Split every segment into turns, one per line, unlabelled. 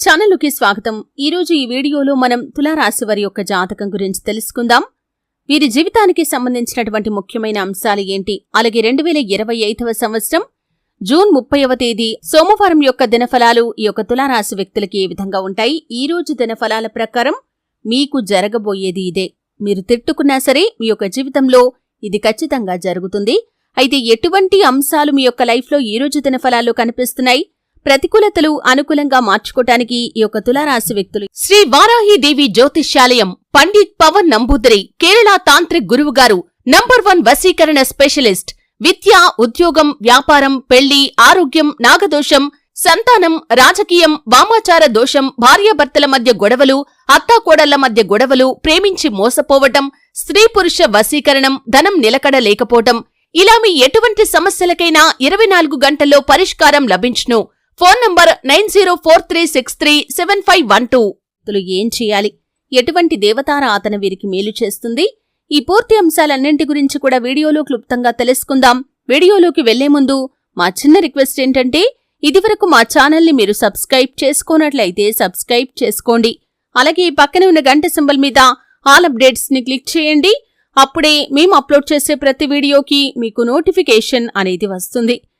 ఛానల్కి స్వాగతం. ఈరోజు ఈ వీడియోలో మనం తులారాశి వారి యొక్క జాతకం గురించి తెలుసుకుందాం. వీరి జీవితానికి సంబంధించినటువంటి ముఖ్యమైన అంశాలు ఏంటి? అలాగే రెండు వేల ఇరవై ఐదవ సంవత్సరం జూన్ ముప్పైవ తేదీ సోమవారం యొక్క దినఫలాలు ఈ యొక్క తులారాశి వ్యక్తులకి ఏ విధంగా ఉంటాయి? ఈ రోజు దినఫలాల ప్రకారం మీకు జరగబోయేది ఇదే. మీరు తిట్టుకున్నా సరే మీ యొక్క జీవితంలో ఇది ఖచ్చితంగా జరుగుతుంది. అయితే ఎటువంటి అంశాలు మీ యొక్క లైఫ్లో ఈ రోజు దినఫలాల్లో కనిపిస్తున్నాయి? ప్రతికూలతలు అనుకూలంగా మార్చుకోటానికి ఈ యొక్క తులారాశి వ్యక్తులు. శ్రీ వారాహి దేవి జ్యోతిష్యాలయం పండిత్ పవన్ నంబూదరి కేరళ తాంత్రిక్ గురువు గారు నంబర్ వన్ వశీకరణ స్పెషలిస్ట్ విద్య ఉద్యోగం వ్యాపారం పెళ్ళి ఆరోగ్యం నాగదోషం సంతానం రాజకీయం వామాచార దోషం భార్యాభర్తల మధ్య గొడవలు అత్తాకోడళ్ళ మధ్య గొడవలు ప్రేమించి మోసపోవటం స్త్రీ పురుష వశీకరణం ధనం నిలకడ లేకపోవటం ఇలా మీ ఎటువంటి సమస్యలకైనా ఇరవై నాలుగు గంటల్లో పరిష్కారం లభించును. Phone number nine zero four three six three seven five one two. ఏం చేయాలి? ఎటువంటి దేవతారాధన వీరికి మేలు చేస్తుంది? ఈ పూర్తి అంశాలన్నింటి గురించి కూడా వీడియోలో క్లుప్తంగా తెలుసుకుందాం. వీడియోలోకి వెళ్ళే ముందు మా చిన్న రిక్వెస్ట్ ఏంటంటే ఇదివరకు మా ఛానల్ని మీరు సబ్స్క్రైబ్ చేసుకోనట్లయితే సబ్స్క్రైబ్ చేసుకోండి. అలాగే ఈ పక్కనే ఉన్న గంట సింబల్ మీద ఆల్ అప్డేట్స్ని క్లిక్ చేయండి. అప్పుడే మేము అప్లోడ్ చేసే ప్రతి వీడియోకి మీకు నోటిఫికేషన్ అనేది వస్తుంది.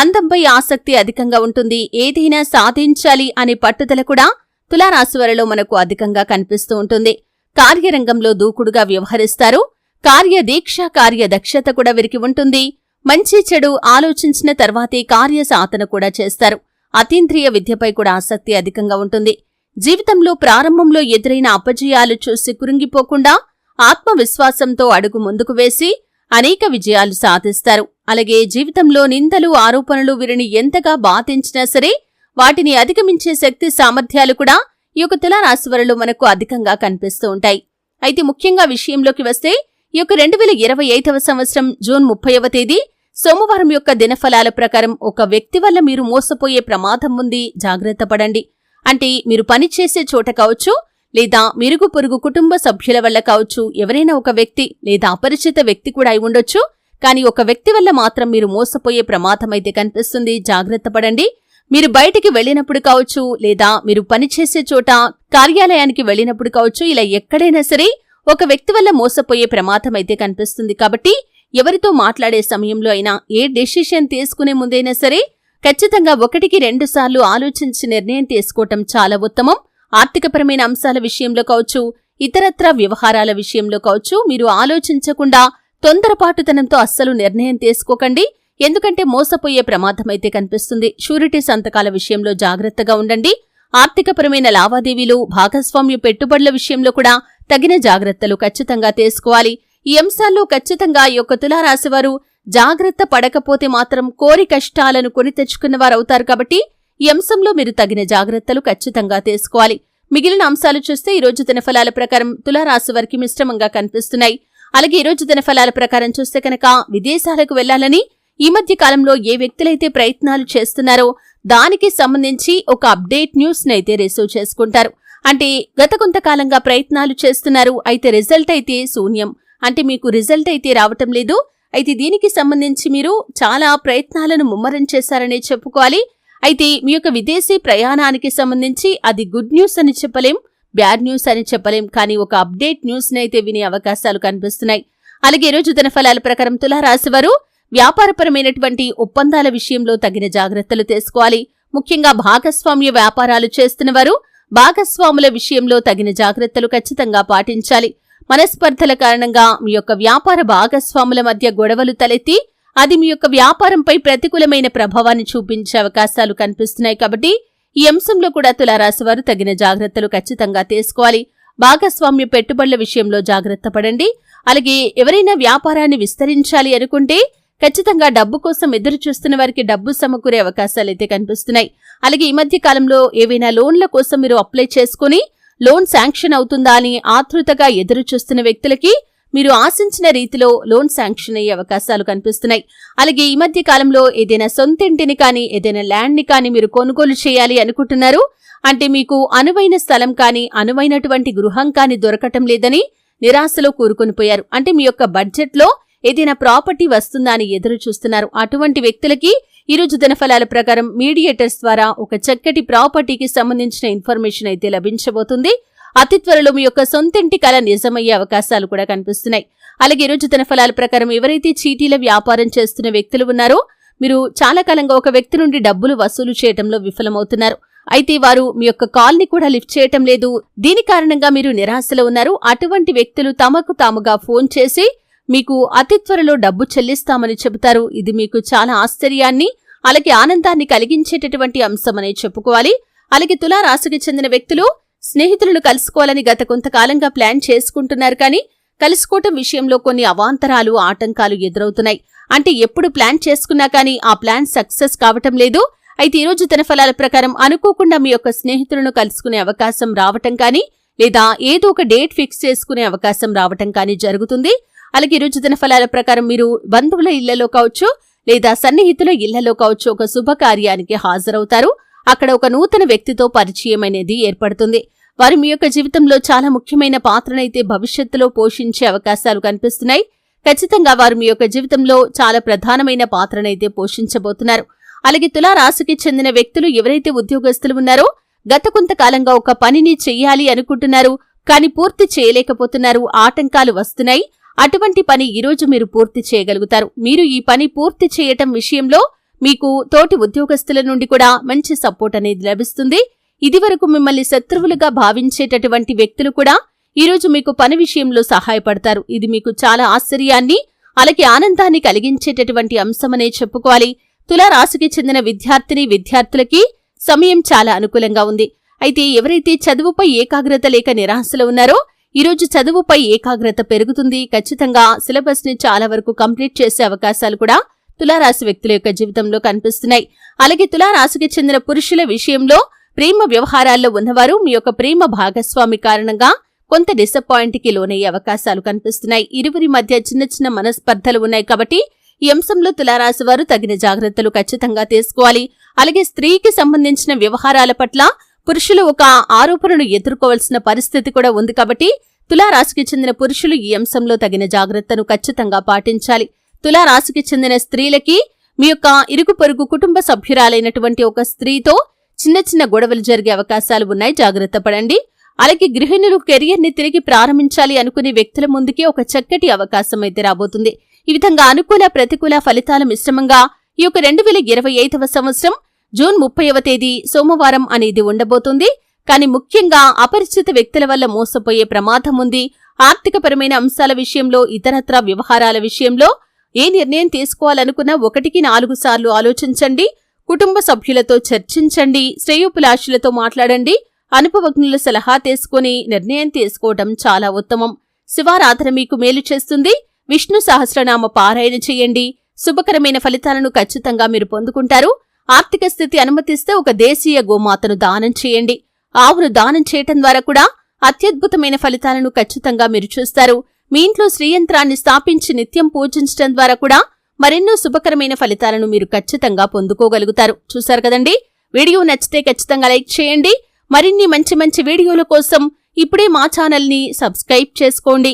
అందంపై ఆసక్తి అధికంగా ఉంటుంది. ఏదైనా సాధించాలి అనే పట్టుదల కూడా తులారాశివారిలో మనకు అధికంగా కనిపిస్తూ ఉంటుంది. కార్యరంగంలో దూకుడుగా వ్యవహరిస్తారు. కార్యదీక్ష కార్యదక్షత కూడా వీరికి ఉంటుంది. మంచి చెడు ఆలోచించిన తర్వాతే కార్య సాధన కూడా చేస్తారు. అతీంద్రియ విద్యపై కూడా ఆసక్తి అధికంగా ఉంటుంది. జీవితంలో ప్రారంభంలో ఎదురైన అపజయాలు చూసి కురింగిపోకుండా ఆత్మవిశ్వాసంతో అడుగు ముందుకు వేసి అనేక విజయాలు సాధిస్తారు. అలాగే జీవితంలో నిందలు ఆరోపణలు వీరిని ఎంతగా బాధించినా సరే వాటిని అధిగమించే శక్తి సామర్థ్యాలు కూడా ఈ యొక్క తులారాశివరలో మనకు అధికంగా కనిపిస్తూ ఉంటాయి. అయితే ముఖ్యంగా విషయంలోకి వస్తే ఈ యొక్క రెండు వేల ఇరవై ఐదవ సంవత్సరం జూన్ ముప్పైవ తేదీ సోమవారం యొక్క దినఫలాల ప్రకారం ఒక వ్యక్తి వల్ల మీరు మోసపోయే ప్రమాదం ఉంది. జాగ్రత్త పడండి. అంటే మీరు పనిచేసే చోట కావచ్చు లేదా మిరుగు పొరుగు కుటుంబ సభ్యుల వల్ల కావచ్చు ఎవరైనా ఒక వ్యక్తి లేదా అపరిచిత వ్యక్తి కూడా అయి ఉండొచ్చు. కానీ ఒక వ్యక్తి వల్ల మాత్రం మీరు మోసపోయే ప్రమాదం అయితే కనిపిస్తుంది. జాగ్రత్త పడండి. మీరు బయటికి వెళ్ళినప్పుడు కావచ్చు లేదా మీరు పనిచేసే చోట కార్యాలయానికి వెళ్ళినప్పుడు కావచ్చు ఇలా ఎక్కడైనా సరే ఒక వ్యక్తి వల్ల మోసపోయే ప్రమాదం అయితే కనిపిస్తుంది. కాబట్టి ఎవరితో మాట్లాడే సమయంలో అయినా ఏ డెసిషన్ తీసుకునే ముందైనా సరే ఖచ్చితంగా ఒకటికి రెండు సార్లు ఆలోచించి నిర్ణయం తీసుకోవటం చాలా ఉత్తమం. ఆర్థికపరమైన అంశాల విషయంలో కావచ్చు ఇతరత్ర వ్యవహారాల విషయంలో కావచ్చు మీరు ఆలోచించకుండా తొందరపాటుతనంతో అస్సలు నిర్ణయం తీసుకోకండి. ఎందుకంటే మోసపోయే ప్రమాదమైతే కనిపిస్తుంది. షూరిటీ సంతకాల విషయంలో జాగ్రత్తగా ఉండండి. ఆర్థికపరమైన లావాదేవీలు భాగస్వామ్య పెట్టుబడుల విషయంలో కూడా తగిన జాగ్రత్తలు ఖచ్చితంగా తీసుకోవాలి. ఈ అంశాల్లో ఖచ్చితంగా ఈ యొక్క తులారాశివారు జాగ్రత్త పడకపోతే మాత్రం కోరి కష్టాలను కొని తెచ్చుకున్నవారవుతారు కాబట్టి ఈ అంశంలో మీరు తగిన జాగ్రత్తలు ఖచ్చితంగా తీసుకోవాలి. మిగిలిన అంశాలు చూస్తే ఈ రోజు దినఫలాల ప్రకారం తులారాశి వారికి మిశ్రమంగా కనిపిస్తున్నాయి. అలాగే ఈ రోజు దినఫలాల ప్రకారం చూస్తే కనుక విదేశాలకు వెళ్ళాలని ఈ మధ్య కాలంలో ఏ వ్యక్తులైతే ప్రయత్నాలు చేస్తున్నారో దానికి సంబంధించి ఒక అప్డేట్ న్యూస్ నైతే రిసీవ్ చేసుకుంటారు. అంటే గత కొంతకాలంగా ప్రయత్నాలు చేస్తున్నారు. అయితే రిజల్ట్ అయితే శూన్యం. అంటే మీకు రిజల్ట్ అయితే రావటం లేదు. అయితే దీనికి సంబంధించి మీరు చాలా ప్రయత్నాలను ముమ్మరం చేశారనే చెప్పుకోవాలి. అయితే మీ యొక్క విదేశీ ప్రయాణానికి సంబంధించి అది గుడ్ న్యూస్ అని చెప్పలేం. బ్యాడ్ న్యూస్ అని చెప్పలేం కానీ ఒక అప్డేట్ న్యూస్ అయితే వినే అవకాశాలు కనిపిస్తున్నాయి. అలాగే ఈరోజు రోజు తన ఫలాల ప్రకారం తులారాశివారు వ్యాపారపరమైనటువంటి ఒప్పందాల విషయంలో తగిన జాగ్రత్తలు తీసుకోవాలి. ముఖ్యంగా భాగస్వామ్య వ్యాపారాలు చేస్తున్నవారు భాగస్వాముల విషయంలో తగిన జాగ్రత్తలు ఖచ్చితంగా పాటించాలి. మనస్పర్ధల కారణంగా మీ యొక్క వ్యాపార భాగస్వాముల మధ్య గొడవలు తలెత్తి అది మీ యొక్క వ్యాపారంపై ప్రతికూలమైన ప్రభావాన్ని చూపించే అవకాశాలు కనిపిస్తున్నాయి కాబట్టి ఈ అంశంలో కూడా తులారాశివారు తగిన జాగ్రత్తలు ఖచ్చితంగా తీసుకోవాలి. భాగస్వామ్య పెట్టుబడుల విషయంలో జాగ్రత్త పడండి. అలాగే ఎవరైనా వ్యాపారాన్ని విస్తరించాలి అనుకుంటే ఖచ్చితంగా డబ్బు కోసం ఎదురు చూస్తున్న వారికి డబ్బు సమకూరే అవకాశాలైతే కనిపిస్తున్నాయి. అలాగే ఈ మధ్య కాలంలో ఏవైనా లోన్ల కోసం మీరు అప్లై చేసుకుని లోన్ శాంక్షన్ అవుతుందా అని ఆతృతగా ఎదురు చూస్తున్న వ్యక్తులకి మీరు ఆశించిన రీతిలో లోన్ శాంక్షన్ అయ్యే అవకాశాలు కనిపిస్తున్నాయి. అలాగే ఈ మధ్య కాలంలో ఏదైనా సొంత ఇంటిని కానీ ఏదైనా ల్యాండ్ని కానీ మీరు కొనుగోలు చేయాలి అనుకుంటున్నారు. అంటే మీకు అనువైన స్థలం కానీ అనువైనటువంటి గృహం కానీ దొరకటం లేదని నిరాశలో కూరుకొనిపోయారు అంటే మీ యొక్క బడ్జెట్లో ఏదైనా ప్రాపర్టీ వస్తుందా అని ఎదురు చూస్తున్నారు. అటువంటి వ్యక్తులకి ఈరోజు దినఫలాల ప్రకారం మీడియేటర్స్ ద్వారా ఒక చక్కటి ప్రాపర్టీకి సంబంధించిన ఇన్ఫర్మేషన్ అయితే లభించబోతుంది. అతి త్వరలో మీ యొక్క సొంతింటి కళ నిజమయ్యే అవకాశాలు కూడా కనిపిస్తున్నాయి. అలాగే ఈరోజు ఫలాల ప్రకారం ఎవరైతే చీటీల వ్యాపారం చేస్తున్న వ్యక్తులు ఉన్నారో మీరు చాలా కాలంగా ఒక వ్యక్తి నుండి డబ్బులు వసూలు చేయడంలో విఫలమవుతున్నారు. అయితే వారు మీ యొక్క కాల్ని కూడా లిఫ్ట్ చేయటం లేదు. దీని కారణంగా మీరు నిరాశలో ఉన్నారు. అటువంటి వ్యక్తులు తమకు తాముగా ఫోన్ చేసి మీకు అతి త్వరలో డబ్బు చెల్లిస్తామని చెబుతారు. ఇది మీకు చాలా ఆశ్చర్యాన్ని అలాగే ఆనందాన్ని కలిగించేటటువంటి అంశమనే చెప్పుకోవాలి. అలాగే తులారాశికి చెందిన వ్యక్తులు స్నేహితులను కలుసుకోవాలని గత కొంతకాలంగా ప్లాన్ చేసుకుంటున్నారు కానీ కలుసుకోవటం విషయంలో కొన్ని అవాంతరాలు ఆటంకాలు ఎదురవుతున్నాయి. అంటే ఎప్పుడు ప్లాన్ చేసుకున్నా కానీ ఆ ప్లాన్ సక్సెస్ కావటం లేదు. అయితే ఈరోజు తన ఫలాల ప్రకారం అనుకోకుండా మీ యొక్క స్నేహితులను కలుసుకునే అవకాశం రావటం కానీ లేదా ఏదో ఒక డేట్ ఫిక్స్ చేసుకునే అవకాశం రావటం కానీ జరుగుతుంది. అలాగే ఈరోజు తన ఫలాల ప్రకారం మీరు బంధువుల ఇళ్ళలో కావచ్చు లేదా సన్నిహితుల ఇళ్ళలో కావచ్చు ఒక శుభకార్యానికి హాజరవుతారు. అక్కడ ఒక నూతన వ్యక్తితో పరిచయం అనేది ఏర్పడుతుంది. వారు మీ యొక్క జీవితంలో చాలా ముఖ్యమైన పాత్రనైతే భవిష్యత్తులో పోషించే అవకాశాలు కనిపిస్తున్నాయి. ఖచ్చితంగా వారు మీ యొక్క జీవితంలో చాలా ప్రధానమైన పాత్రనైతే పోషించబోతున్నారు. అలాగే తులారాశికి చెందిన వ్యక్తులు ఎవరైతే ఉద్యోగస్తులు ఉన్నారో గత కొంతకాలంగా ఒక పనిని చెయ్యాలి అనుకుంటున్నారు కానీ పూర్తి చేయలేకపోతున్నారు ఆటంకాలు వస్తున్నాయి. అటువంటి పని ఈరోజు మీరు పూర్తి చేయగలుగుతారు. మీరు ఈ పని పూర్తి చేయటం విషయంలో మీకు తోటి ఉద్యోగస్తుల నుండి కూడా మంచి సపోర్ట్ అనేది లభిస్తుంది. ఇదివరకు మిమ్మల్ని శత్రువులుగా భావించేటటువంటి వ్యక్తులు కూడా ఈరోజు మీకు పని విషయంలో సహాయపడతారు. ఇది మీకు చాలా ఆశ్చర్యాన్ని అలాగే ఆనందాన్ని కలిగించేటటువంటి అంశమనే చెప్పుకోవాలి. తులారాశికి చెందిన విద్యార్థిని విద్యార్థులకి సమయం చాలా అనుకూలంగా ఉంది. అయితే ఎవరైతే చదువుపై ఏకాగ్రత లేక నిరాశలో ఉన్నారో ఈరోజు చదువుపై ఏకాగ్రత పెరుగుతుంది. ఖచ్చితంగా సిలబస్ని చాలా వరకు కంప్లీట్ చేసే అవకాశాలు కూడా తులారాశి వ్యక్తుల యొక్క జీవితంలో కనిపిస్తున్నాయి. అలాగే తులారాశికి చెందిన పురుషుల విషయంలో ప్రేమ వ్యవహారాల్లో ఉన్నవారు మీ యొక్క ప్రేమ భాగస్వామి కారణంగా కొంత డిసప్పాయింట్కి లోనయ్యే అవకాశాలు కనిపిస్తున్నాయి. ఇరువురి మధ్య చిన్న చిన్న మనస్పర్ధలు ఉన్నాయి కాబట్టి ఈ అంశంలో తులారాశి వారు తగిన జాగ్రత్తలు ఖచ్చితంగా తీసుకోవాలి. అలాగే స్త్రీకి సంబంధించిన వ్యవహారాల పట్ల పురుషులు ఒక ఆరోపణను ఎదుర్కోవాల్సిన పరిస్థితి కూడా ఉంది కాబట్టి తులారాశికి చెందిన పురుషులు ఈ అంశంలో తగిన జాగ్రత్తను ఖచ్చితంగా పాటించాలి. తులారాశికి చెందిన స్త్రీలకి మీ యొక్క ఇరుగు పొరుగు కుటుంబ సభ్యురాలైనటువంటి ఒక స్త్రీతో చిన్న చిన్న గొడవలు జరిగే అవకాశాలు ఉన్నాయి. జాగ్రత్త పడండి. అలాగే గృహిణులు కెరియర్ని తిరిగి ప్రారంభించాలి అనుకునే వ్యక్తుల ముందుకే ఒక చక్కటి అవకాశం అయితే రాబోతుంది. ఈ విధంగా అనుకూల ప్రతికూల ఫలితాల మిశ్రమంగా ఈ యొక్క రెండు వేల ఇరవై ఐదవ సంవత్సరం జూన్ ముప్పైవ తేదీ సోమవారం అనేది ఉండబోతుంది. కానీ ముఖ్యంగా అపరిచిత వ్యక్తుల వల్ల మోసపోయే ప్రమాదం ఉంది. ఆర్థికపరమైన అంశాల విషయంలో ఇతరత్ర వ్యవహారాల విషయంలో ఏ నిర్ణయం తీసుకోవాలనుకున్నా ఒకటికి నాలుగు సార్లు ఆలోచించండి. కుటుంబ సభ్యులతో చర్చించండి శ్రేయోభిలాషులతో మాట్లాడండి అనుభవజ్ఞుల సలహా తీసుకుని నిర్ణయం తీసుకోవటం చాలా ఉత్తమం. శివారాధన మీకు మేలు చేస్తుంది. విష్ణు సహస్రనామ పారాయణ చేయండి. శుభకరమైన ఫలితాలను ఖచ్చితంగా మీరు పొందుకుంటారు. ఆర్థిక స్థితి అనుమతిస్తే ఒక దేశీయ గోమాతను దానం చేయండి. ఆవును దానం చేయటం ద్వారా కూడా అత్యద్భుతమైన ఫలితాలను ఖచ్చితంగా మీరు చూస్తారు. మీ ఇంట్లో శ్రీయంత్రాన్ని స్థాపించి నిత్యం పూజించడం ద్వారా కూడా మరెన్నో శుభకరమైన ఫలితాలను మీరు ఖచ్చితంగా పొందుకోగలుగుతారు. చూశారు కదండి? వీడియో నచ్చితే ఖచ్చితంగా లైక్ చేయండి. మరిన్ని మంచి మంచి వీడియోల కోసం ఇప్పుడే మా ఛానల్ని సబ్స్క్రైబ్ చేసుకోండి.